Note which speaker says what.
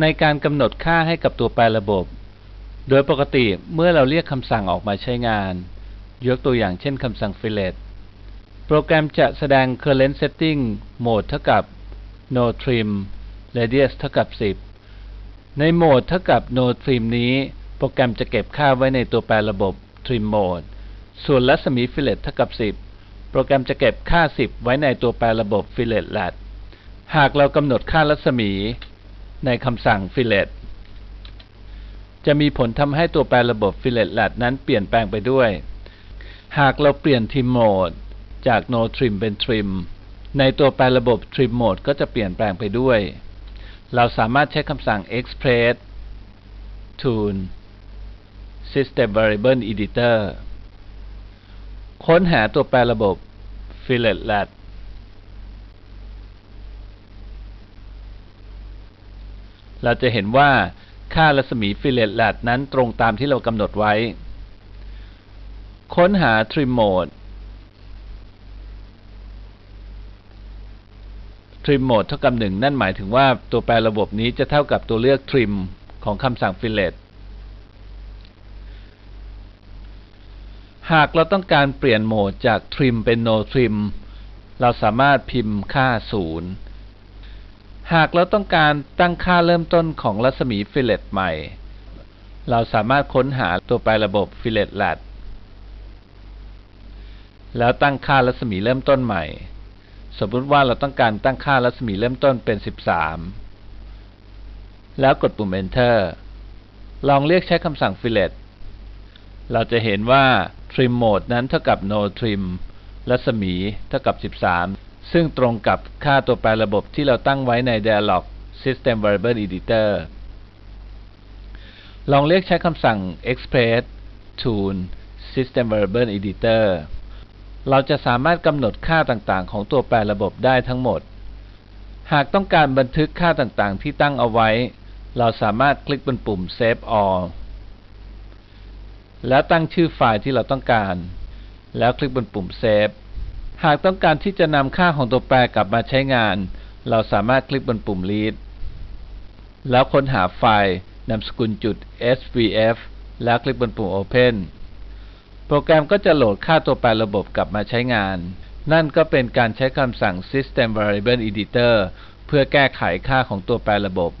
Speaker 1: ในการกำหนดค่าให้กับตัวแปรระบบ โดยปกติเมื่อเราเรียกคำสั่งออกมาใช้งาน ยกตัวอย่างเช่นคำสั่ง fillet โปรแกรมจะแสดง current setting mode เท่ากับ no trim radius เท่ากับ 10 ในโหมดเท่ากับ no trim นี้ โปรแกรมจะเก็บค่าไว้ในตัวแปรระบบ trim mode ส่วนรัศมี fillet เท่ากับ 10 โปรแกรมจะเก็บค่า 10 ไว้ในตัวแปรระบบ fillet lat หากเรากำหนดค่ารัศมี ในคำสั่ง fillet จะมีผลทำให้ตัวแปรระบบ fillet lat นั้นเปลี่ยนแปลงไปด้วย หากเราเปลี่ยน trim mode จาก no trim เป็น trim ในตัวแปรระบบ trim mode ก็จะเปลี่ยนแปลงไปด้วย เราสามารถใช้คำสั่ง express tune system variable editor ค้นหาตัวแปรระบบ fillet lat เราจะเห็นว่าค่ารัศมี fillet lat นั้นตรงตามที่เรากำหนดไว้ ค้นหา trim mode trim mode เท่ากับ1นั่นหมายถึงว่าตัวแปรระบบนี้จะเท่ากับตัวเลือก trim ของคำสั่ง fillet หากเราต้องการเปลี่ยนโหมดจาก trim เป็น no trim เราสามารถพิมพ์ค่า 0 หากเราต้องการตั้งค่าเริ่มต้นของรัศมี fillet ใหม่ เราสามารถค้นหาตัวแปรระบบ fillet lat แล้วตั้งค่ารัศมีเริ่มต้นใหม่ สมมติว่าเราต้องการตั้งค่ารัศมีเริ่มต้นเป็น 13 แล้วกดปุ่ม enter ลองเรียกใช้คำสั่ง fillet เราจะเห็นว่า trim mode นั้นเท่ากับ no trim รัศมีเท่ากับ 13 ซึ่งตรงกับค่าตัวแปรระบบที่เราตั้งไว้ใน dialog system variable editor ลองเรียกใช้คำสั่ง express tune system variable editor เราจะสามารถกำหนดค่าต่างๆ ของตัวแปรระบบได้ทั้งหมด หากต้องการบันทึกค่าต่างๆ ที่ตั้งเอาไว้ เราสามารถคลิกบนปุ่ม save all แล้วตั้งชื่อไฟล์ที่เราต้องการ แล้วคลิกบนปุ่ม save หากต้องการที่จะนำค่าของตัวแปรกลับมาใช้งาน เราสามารถคลิกบนปุ่ม read แล้วค้นหาไฟล์นามสกุลจุด svf แล้วคลิกบนปุ่ม open โปรแกรมก็จะโหลดค่าตัวแปรระบบกลับมาใช้งาน นั่นก็เป็นการใช้คำสั่ง system variable editor เพื่อแก้ไขค่าของตัวแปรระบบ